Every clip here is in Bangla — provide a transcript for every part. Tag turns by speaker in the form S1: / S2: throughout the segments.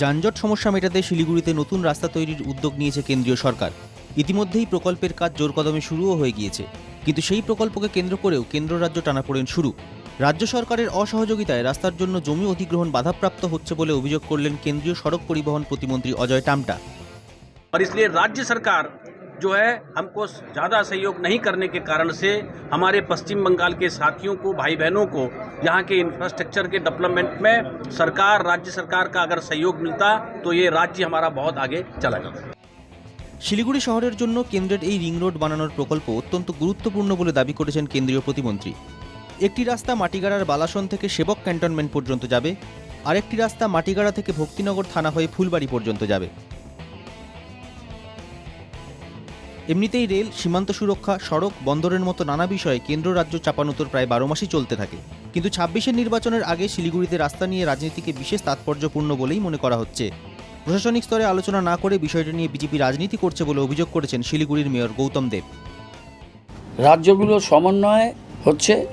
S1: যানজট সমস্যা মেটাতে শিলিগুড়িতে নতুন রাস্তা তৈরির উদ্যোগ নিয়েছে কেন্দ্রীয় সরকার ইতিমধ্যেই প্রকল্পের কাজ জোর কদমে শুরুও হয়ে গিয়েছে কিন্তু সেই প্রকল্পকে কেন্দ্র করেও কেন্দ্র রাজ্য টানাপোড়েন শুরু রাজ্য সরকারের অসহযোগিতায় রাস্তার জন্য জমি অধিগ্রহণ বাধাপ্রাপ্ত হচ্ছে বলে অভিযোগ করলেন কেন্দ্রীয় সড়ক পরিবহন প্রতিমন্ত্রী অজয় টামটা
S2: और इसलिए राज्य सरकार जो है हमको ज़्यादा सहयोग नहीं करने के कारण से हमारे पश्चिम बंगाल के साथियों को भाई बहनों को यहाँ के इंफ्रास्ट्रक्चर के डेवलपमेंट में सरकार राज्य सरकार का अगर सहयोग मिलता तो ये राज्य हमारा बहुत आगे चला जाता
S1: শিলিগুড়ি শহরের জন্য কেন্দ্রের এই রিং রোড বানানোর প্রকল্প অত্যন্ত গুরুত্বপূর্ণ বলে দাবি করেছেন কেন্দ্রীয় প্রতিমন্ত্রী একটি রাস্তা মাটিগাড়ার বালাসন থেকে সেবক ক্যান্টনমেন্ট পর্যন্ত যাবে আরেকটি রাস্তা মাটিগাড়া থেকে ভক্তিনগর থানা হয়ে ফুলবাড়ি পর্যন্ত যাবে এমনিতেই রেল, সীমান্ত সুরক্ষা, সড়ক, বন্দরের মতো নানা বিষয়ে কেন্দ্র রাজ্য চাপানুতর প্রায় বারো মাসই চলতে থাকে। কিন্তু ছাব্বিশের নির্বাচনের আগে শিলিগুড়িতে রাস্তা নিয়ে রাজনীতিকে বিশেষ তাৎপর্যপূর্ণ বলেই মনে করা হচ্ছে। প্রশাসনিক স্তরে আলোচনা না করে বিষয়টি নিয়ে বিজেপি রাজনীতি করছে বলে অভিযোগ করেছেন শিলিগুড়ির মেয়র গৌতম দেব।
S3: রাজ্যগুলো সমন্বয়ে হচ্ছে,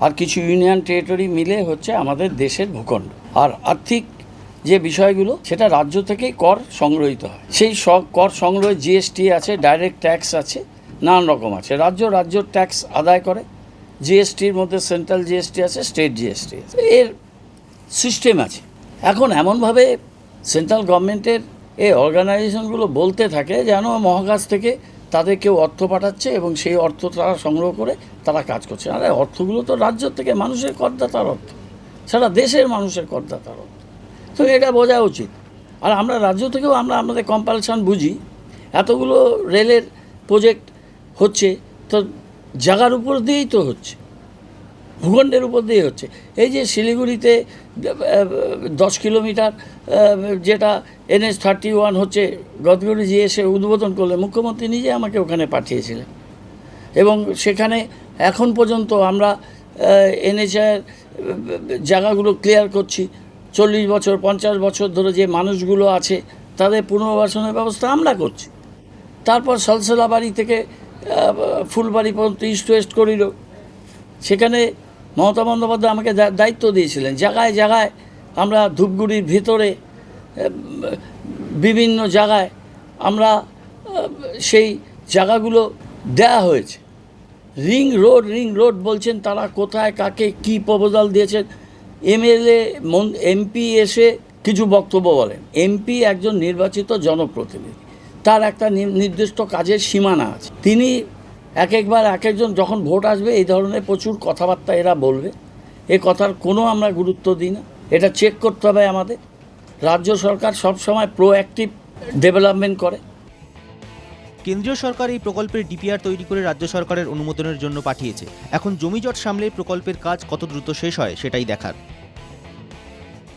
S3: আর কিছু ইউনিয়ন টেরিটরি মিলে হচ্ছে আমাদের দেশের ভূখণ্ড। আর আর্থিক যে বিষয়গুলো সেটা রাজ্য থেকেই কর সংগ্রহীত হয়। সেই কর সংগ্রহে জিএসটি আছে ডাইরেক্ট ট্যাক্স আছে, নানান রকম আছে। রাজ্য রাজ্য ট্যাক্স আদায় করে। জিএসটির মধ্যে সেন্ট্রাল জিএসটি আছে স্টেট জিএসটি আছে। এর সিস্টেম আছে। এখন এমনভাবে সেন্ট্রাল গভর্নমেন্টের এই অর্গানাইজেশনগুলো বলতে থাকে যেন মহাকাশ থেকে তাদের কেউ অর্থ পাঠাচ্ছে এবং সেই অর্থ তারা সংগ্রহ করে তারা কাজ করছে। আরে অর্থগুলো তো রাজ্য থেকে মানুষের করদাতার অর্থ। সারা দেশের মানুষের করদাতার অর্থ। তো এটা বোঝা উচিত। আর আমরা রাজ্য থেকেও আমরা আমাদের কম্পালশন বুঝি। এতগুলো রেলের প্রজেক্ট হচ্ছে, তো জায়গার উপর দিয়েই তো হচ্ছে। ভূখণ্ডের উপর দিয়ে হচ্ছে। এই যে শিলিগুড়িতে দশ কিলোমিটার যেটা এনএস থার্টি ওয়ান হচ্ছে যে এসে উদ্বোধন করলে, মুখ্যমন্ত্রী নিজে আমাকে ওখানে পাঠিয়েছিলেন। এবং সেখানে এখন পর্যন্ত আমরা এনএচআর জায়গাগুলো ক্লিয়ার করছি। চল্লিশ বছর, পঞ্চাশ বছর ধরে যে মানুষগুলো আছে, তাদের পুনর্বাসনের ব্যবস্থা আমরা করছি। তারপর সলসলা বাড়ি থেকে ফুলবাড়ি পর্যন্ত ইস্ট ওয়েস্ট করিল। সেখানে মমতা বন্দ্যোপাধ্যায় আমাকে দায়িত্ব দিয়েছিলেন। জায়গায় জায়গায় আমরা ধূপগুড়ির ভিতরে বিভিন্ন জায়গায় আমরা সেই জায়গাগুলো দেয়া হয়েছে। রিং রোড রিং রোড বলছেন তারা কোথায়, কাকে কি প্রপোজাল দিয়েছেন। এমএলএ এমপি এসে কিছু বক্তব্য বলেন। এমপি একজন নির্বাচিত জনপ্রতিনিধি। তার একটা নির্দিষ্ট কাজের সীমানা আছে। তিনি এক একবার এক একজন যখন ভোট আসবে, এই ধরনের প্রচুর কথাবার্তা এরা বলবে। এ কথার কোনো আমরা গুরুত্ব দিই না। এটা চেক করতে হবে আমাদের। রাজ্য সরকার সবসময় প্রোঅ্যাক্টিভ ডেভেলপমেন্ট করে।
S1: কেন্দ্রীয় সরকার এই প্রকল্পের ডিপিআর তৈরি করে রাজ্য সরকারের অনুমোদনের জন্য পাঠিয়েছে। এখন জমিজট সামলে প্রকল্পের কাজ কত দ্রুত শেষ হয় সেটাই দেখার।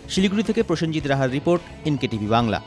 S1: শিলিগুড়ি থেকে প্রসেনজিৎ রাহার রিপোর্ট এনকেটিভি বাংলা।